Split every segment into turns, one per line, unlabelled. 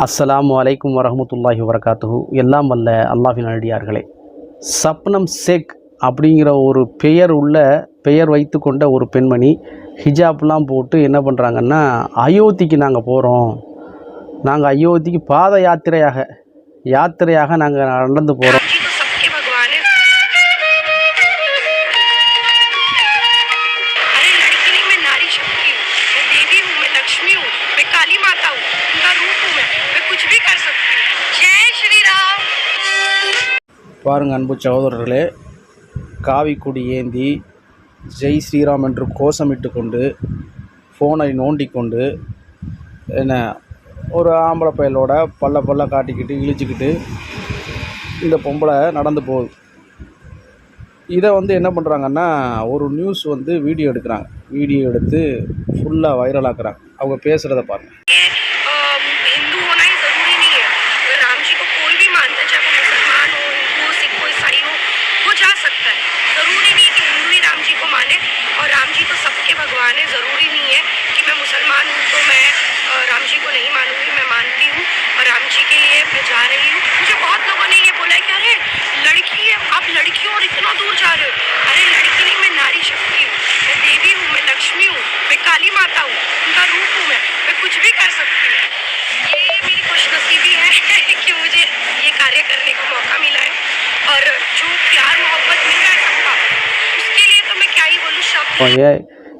அஸ்லாம் வலைக்கும் வரமத்துல்லாஹி வரகாத்துஹு எல்லாம் வல்ல அல்லாஹின் அடியார்களே. சப்னம் சேக் அப்படிங்கிற ஒரு பெயர் உள்ள பெயர் வைத்து கொண்ட ஒரு பெண்மணி ஹிஜாப்லாம் போட்டு என்ன பண்ணுறாங்கன்னா அயோத்திக்கு நாங்கள் போகிறோம் நாங்கள் அயோத்திக்கு பாத யாத்திரையாக யாத்திரையாக நாங்கள் நடந்து போகிறோம் பாருங்கள் அன்பு சகோதரர்களே. காவி கொடி ஏந்தி ஜெய் ஸ்ரீராம் என்று கோஷமிட்டு கொண்டு ஃபோனை நோண்டி கொண்டு என்ன ஒரு ஆம்பளை பயலோட பல்ல பல்ல காட்டிக்கிட்டு இழிச்சிக்கிட்டு இந்த பொம்பளை நடந்து போகுது. இதை வந்து என்ன பண்ணுறாங்கன்னா ஒரு நியூஸ் வந்து வீடியோ எடுக்கிறாங்க. வீடியோ எடுத்து ஃபுல்லாக வைரலாக்குறாங்க அவங்க பேசுகிறத பாருங்கள்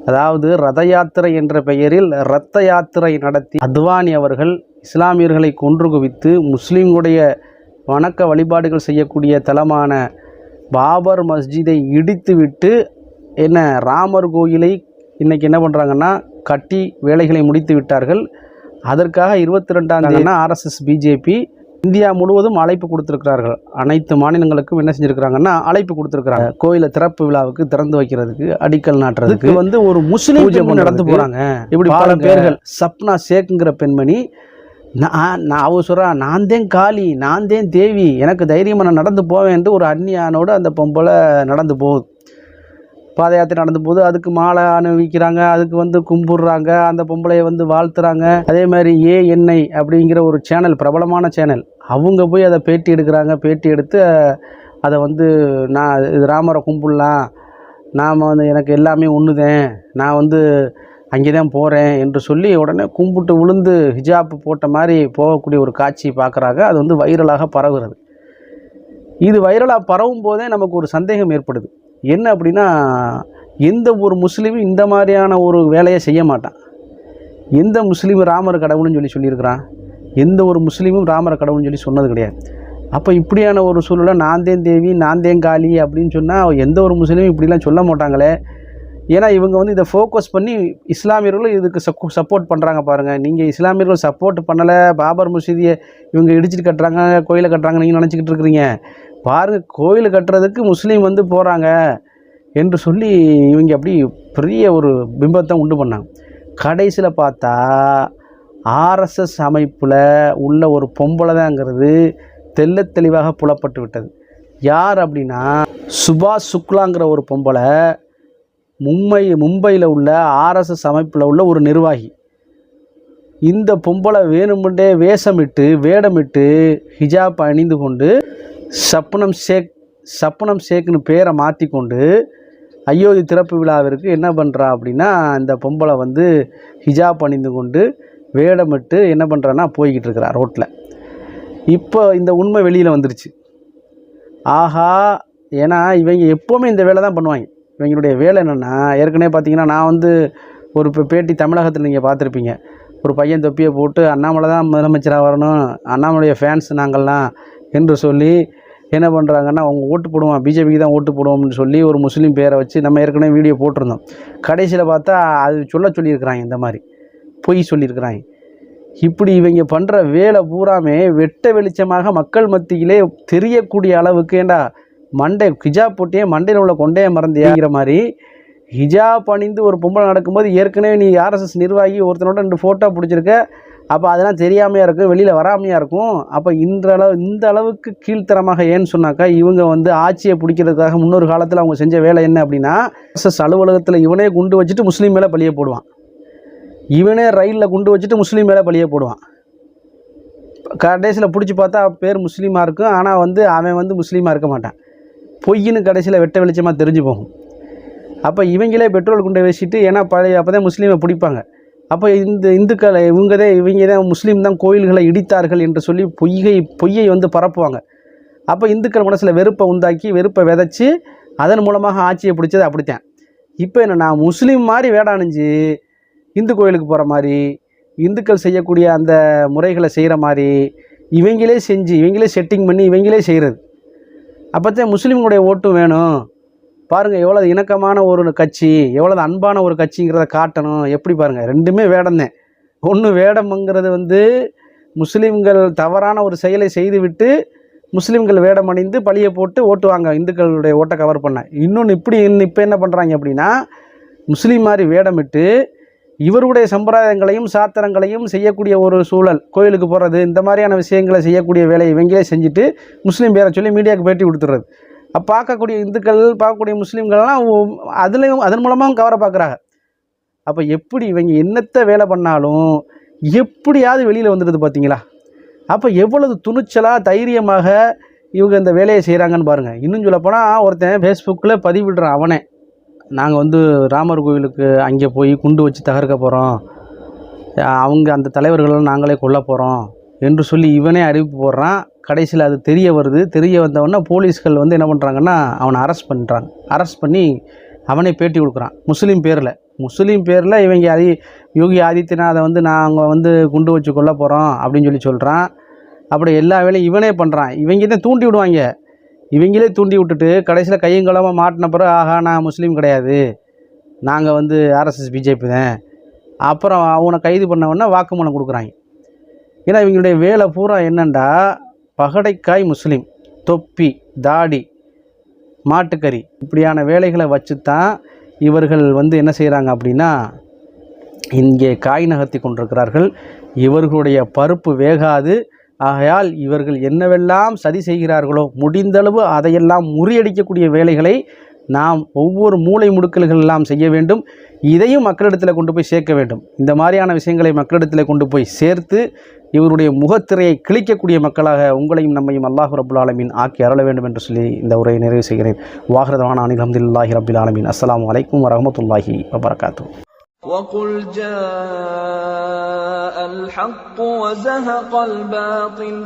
அதாவது ரத யாத்திரை என்ற பெயரில் இரத்த யாத்திரை நடத்தி அத்வானி அவர்கள் இஸ்லாமியர்களை கொன்று குவித்து முஸ்லீம்களுடைய வணக்க வழிபாடுகள் செய்யக்கூடிய தலமான பாபர் மஸ்ஜிதை இடித்துவிட்டு என்ன ராமர் கோயிலை இன்னைக்கு என்ன பண்ணுறாங்கன்னா கட்டி வேலைகளை முடித்து விட்டார்கள் அதற்காக இருபத்தி ரெண்டாம் தேதி ஆர்எஸ்எஸ் பிஜேபி இந்தியா முழுவதும் அழைப்பு கொடுத்துருக்கிறார்கள். அனைத்து மாநிலங்களுக்கும் என்ன செஞ்சுருக்கிறாங்கன்னா அழைப்பு கொடுத்துருக்குறாங்க. கோயிலை திறப்பு விழாவுக்கு திறந்து வைக்கிறதுக்கு அடிக்கல் நாட்டுறதுக்கு வந்து ஒரு முஸ்லீம் பூஜை நடந்து போகிறாங்க இப்படி பல பேர்கள் சப்னா ஷேக்குங்கிற பெண்மணி நான் நான் அவ சொல்கிறா நான் தான் காளி நான் தான் தேவி எனக்கு தைரியமாக நான் நடந்து போவேன் என்று ஒரு அந்நியானோடு அந்த பொம்பளை நடந்து போகுது. பாத யாத்திரை நடந்து அதுக்கு மாலை அணிவிக்கிறாங்க அதுக்கு வந்து கும்பிடுறாங்க அந்த பொம்பளையை வந்து வாழ்த்துறாங்க. அதே மாதிரி ஏ என்ஐ அப்படிங்கிற ஒரு சேனல் பிரபலமான சேனல். அவங்க போய் அதை பேட்டி எடுக்கிறாங்க. பேட்டி எடுத்து அதை வந்து நான் இது ராமரை கும்பிடலாம். நாம் வந்து எனக்கு எல்லாமே ஒன்றுதேன் நான் வந்து அங்கே தான் போகிறேன் என்று சொல்லி உடனே கும்பிட்டு விழுந்து ஹிஜாப் போட்ட மாதிரி போகக்கூடிய ஒரு காட்சி பார்க்குறாங்க. அது வந்து வைரலாக பரவுகிறது. இது வைரலாக பரவும் போதே நமக்கு ஒரு சந்தேகம் ஏற்படுது. என்ன அப்படின்னா எந்த ஒரு முஸ்லீமும் இந்த மாதிரியான ஒரு வேலையை செய்ய மாட்டான். எந்த முஸ்லீம் ராமர் கடவுள்னு சொல்லி சொல்லியிருக்கிறான். எந்த ஒரு முஸ்லீமும் ராமர் கடவுள்னு சொல்லி சொன்னது கிடையாது. அப்போ இப்படியான ஒரு சூழலை நாந்தேன் தேவி நாந்தேன் காளி அப்படின்னு சொன்னால் எந்த ஒரு முஸ்லீமும் இப்படிலாம் சொல்ல மாட்டாங்களே. ஏன்னா இவங்க வந்து இதை ஃபோக்கஸ் பண்ணி இஸ்லாமியர்களும் இதுக்கு சப்போர்ட் பண்ணுறாங்க பாருங்கள் நீங்கள் இஸ்லாமியர்கள் சப்போர்ட் பண்ணலை பாபர் மசூதியை இவங்க இடிச்சிட்டு கட்டுறாங்க கோயிலை கட்டுறாங்க நீங்கள் நினச்சிக்கிட்டு இருக்கிறீங்க. பாருங்கள் கோயில் கட்டுறதுக்கு முஸ்லீம் வந்து போகிறாங்க என்று சொல்லி இவங்க அப்படி பெரிய ஒரு பிம்பத்தை உண்டு பண்ணாங்க. கடைசியில் பார்த்தா ஆர்எஸ்எஸ் அமைப்பில் உள்ள ஒரு பொம்பளை தாங்கிறது தெள்ளத் தெளிவாக புலப்பட்டு விட்டது. யார் அப்படின்னா சுபாஷ் சுக்லாங்கிற ஒரு பொம்பளை மும்பை மும்பையில் உள்ள ஆர்எஸ்எஸ் அமைப்பில் உள்ள ஒரு நிர்வாகி. இந்த பொம்பளை வேணுமென்றே வேஷமிட்டு வேடமிட்டு ஹிஜாப் அணிந்து கொண்டு சப்புனம் ஷேக் சப்புனம் ஷேக்னு பேரை மாற்றி கொண்டு அயோத்தி திறப்பு விழாவிற்கு என்ன பண்ணுறா அப்படின்னா இந்த பொம்பளை வந்து ஹிஜாப் அணிந்து கொண்டு வேடமிட்டு என்ன பண்ணுறான்னா போய்கிட்டு இருக்கிறா ரோட்டில் இப்போ இந்த உண்மை வெளியில் வந்துருச்சு. ஆஹா ஏன்னா இவங்க எப்போவுமே இந்த வேலை தான் பண்ணுவாங்க. இவங்களுடைய வேலை என்னென்னா ஏற்கனவே பார்த்தீங்கன்னா நான் வந்து ஒரு இப்போ பேட்டி தமிழகத்தில் நீங்கள் பார்த்துருப்பீங்க. ஒரு பையன் தொப்பியை போட்டு அண்ணாமலை தான் முதலமைச்சராக வரணும் அண்ணாமலைய ஃபேன்ஸ் நாங்கள்லாம் என்று சொல்லி என்ன பண்ணுறாங்கன்னா அவங்க ஓட்டு போடுவோம் பிஜேபிக்கு தான் ஓட்டு போடுவோம்னு சொல்லி ஒரு முஸ்லீம் பேரை வச்சு நம்ம ஏற்கனவே வீடியோ போட்டிருந்தோம். கடைசியில் பார்த்தா அது சொல்ல சொல்லியிருக்கிறாங்க இந்த மாதிரி. பொய் சொல்லியிருக்கிறாங்க. இப்படி இவங்க பண்ணுற வேலை பூராமே வெட்ட வெளிச்சமாக மக்கள் மத்தியிலே தெரியக்கூடிய அளவுக்கு ஏண்டா மண்டை ஹிஜாப் போட்டியே மண்டையில் உள்ள கொண்டையை மறந்தியாங்கிற மாதிரி ஹிஜாப் அணிந்து ஒரு பொம்பளை நடக்கும்போது ஏற்கனவே நீ ஆர்எஸ்எஸ் நிர்வாகி ஒருத்தனோட ரெண்டு ஃபோட்டோ பிடிச்சிருக்க அப்போ அதெல்லாம் தெரியாமையாக இருக்கும் வெளியில் வராமையாக இருக்கும். அப்போ இந்த அளவு இந்த அளவுக்கு கீழ்த்தரமாக ஏன்னு சொன்னாக்கா இவங்க வந்து ஆட்சியை பிடிக்கிறதுக்காக முன்னொரு காலத்தில் அவங்க செஞ்ச வேலை என்ன அப்படின்னா ஆர்எஸ்எஸ் அலுவலகத்தில் இவனே குண்டு வச்சுட்டு முஸ்லீம் மேலே பழிய போடுவான். இவனே ரயிலில் குண்டு வச்சுட்டு முஸ்லீம் மேலே பழிய போடுவான். கடைசியில் பிடிச்சி பார்த்தா பேர் முஸ்லீமாக இருக்கும். ஆனால் வந்து அவன் வந்து முஸ்லீமாக இருக்க மாட்டான். பொய்ன்னு கடைசியில் வெட்ட வெளிச்சமாக தெரிஞ்சு போகும். அப்போ இவங்களே பெட்ரோல் குண்டை வச்சுட்டு ஏன்னா பழைய அப்போ தான் முஸ்லீமை பிடிப்பாங்க. அப்போ இந்த இந்துக்களை இவங்க தான் இவங்க தான் முஸ்லீம் தான் கோயில்களை இடித்தார்கள் என்று சொல்லி பொய்கை பொய்யை வந்து பரப்புவாங்க. அப்போ இந்துக்கள் மனசில் வெறுப்பை உண்டாக்கி வெறுப்பை விதைச்சி அதன் மூலமாக ஆட்சியை பிடிச்சது அப்படித்தான். இப்போ என்னென்னா முஸ்லீம் மாதிரி வேடாணிஞ்சு இந்து கோயிலுக்கு போகிற மாதிரி இந்துக்கள் செய்யக்கூடிய அந்த முறைகளை செய்கிற மாதிரி இவங்களே செஞ்சு இவங்களே செட்டிங் பண்ணி இவங்களே செய்கிறது அப்போத்தான் முஸ்லீம்களுடைய ஓட்டும் வேணும். பாருங்கள் எவ்வளோ இணக்கமான ஒரு கட்சி எவ்வளோ அன்பான ஒரு கட்சிங்கிறத காட்டணும். எப்படி பாருங்கள் ரெண்டுமே வேடம்தான் ஒன்று வேடம்ங்கிறது வந்து முஸ்லீம்கள் தவறான ஒரு செயலை செய்துவிட்டு முஸ்லீம்கள் வேடம் அணிந்து பழியை போட்டு ஓட்டுவாங்க இந்துக்களுடைய ஓட்டை கவர் பண்ண. இன்னொன்று இப்படி இப்போ என்ன பண்ணுறாங்க அப்படின்னா முஸ்லீம் மாதிரி வேடமிட்டு இவருடைய சம்பிரதாயங்களையும் சாத்திரங்களையும் செய்யக்கூடிய ஒரு சூழல் கோயிலுக்கு போகிறது இந்த மாதிரியான விஷயங்களை செய்யக்கூடிய வேலையை இவங்களே செஞ்சுட்டு முஸ்லீம் பேரை சொல்லி மீடியாவுக்கு பேட்டி கொடுத்துறது பார்க்கக்கூடிய இந்துக்கள் பார்க்கக்கூடிய முஸ்லீம்கள்லாம் அதுலேயும் அதன் மூலமாகவும் கவரை பார்க்குறாங்க. அப்போ எப்படி இவங்க என்னத்தை வேலை பண்ணாலும் எப்படியாவது வெளியில் வந்துடுது பார்த்தீங்களா அப்போ எவ்வளவு துணிச்சலாக தைரியமாக இவங்க இந்த வேலையை செய்கிறாங்கன்னு பாருங்கள் இன்னும் சொல்லப்போனால் ஒருத்தன் ஃபேஸ்புக்கில் பதிவிடுறான் அவனே. நாங்கள் வந்து ராமர் கோவிலுக்கு அங்கே போய் குண்டு வச்சு தகர்க்க போகிறோம் அவங்க அந்த தலைவர்களெல்லாம் நாங்களே கொல்ல போகிறோம் என்று சொல்லி இவனே அறிவிப்பு போடுறான். கடைசியில் அது தெரிய வருது. தெரிய வந்தவொடனே போலீஸ்கள் வந்து என்ன பண்ணுறாங்கன்னா அவனை அரெஸ்ட் பண்ணுறாங்க அரெஸ்ட் பண்ணி அவனே பேட்டி கொடுக்குறான். முஸ்லீம் பேரில். முஸ்லீம் பேரில் இவங்க அதி யோகி ஆதித்யநாதை வந்து நாங்கள் வந்து குண்டு வச்சு கொல்ல போகிறோம் அப்படின்னு சொல்லி சொல்கிறான் அப்படி எல்லா வேலையும் இவனே பண்ணுறான் இவங்க தான் தூண்டி விடுவாங்க. இவங்களே தூண்டி விட்டுட்டு கடைசியில் கையங்கலமாக மாட்டின பிறகு ஆஹா நான் முஸ்லீம் கிடையாது. நாங்கள் வந்து ஆர்எஸ்எஸ் பிஜேபி தான். அப்புறம் அவனை கைது பண்ண உடனே வாக்குமூலம் கொடுக்குறாங்க. ஏன்னா இவங்களுடைய வேலை பூரா என்னென்னா பகடைக்காய் முஸ்லீம் தொப்பி தாடி மாட்டுக்கறி இப்படியான வேலைகளை வச்சு தான் இவர்கள் வந்து என்ன செய்கிறாங்க அப்படின்னா இங்கே காய் நகர்த்தி கொண்டிருக்கிறார்கள். இவர்களுடைய பருப்பு வேகாது. ஆகையால் இவர்கள் என்னவெல்லாம் சதி செய்கிறார்களோ முடிந்தளவு அதையெல்லாம் முறியடிக்கக்கூடிய வேலைகளை நாம் ஒவ்வொரு மூளை முடுக்கல்கள் எல்லாம் செய்ய வேண்டும் இதையும் மக்களிடத்தில் கொண்டு போய் சேர்க்க வேண்டும் இந்த மாதிரியான விஷயங்களை மக்களிடத்தில் கொண்டு போய் சேர்த்து இவருடைய முகத்திரையை கிழிக்கக்கூடிய மக்களாக உங்களையும் நம்மையும் அல்லாஹ் ரபுல் ஆலமீன் ஆக்கி அருள வேண்டும் என்று சொல்லி இந்த உரையை நிறைவு செய்கிறேன் வாஹரதான அனில் அஹமதுல்லாஹி ரபுல் ஆலமீன் அஸ்ஸலாமு அலைக்கும் வரஹமத்துல்லாஹி வபரகாத்து
وقل جاء الحق وزهق الباطل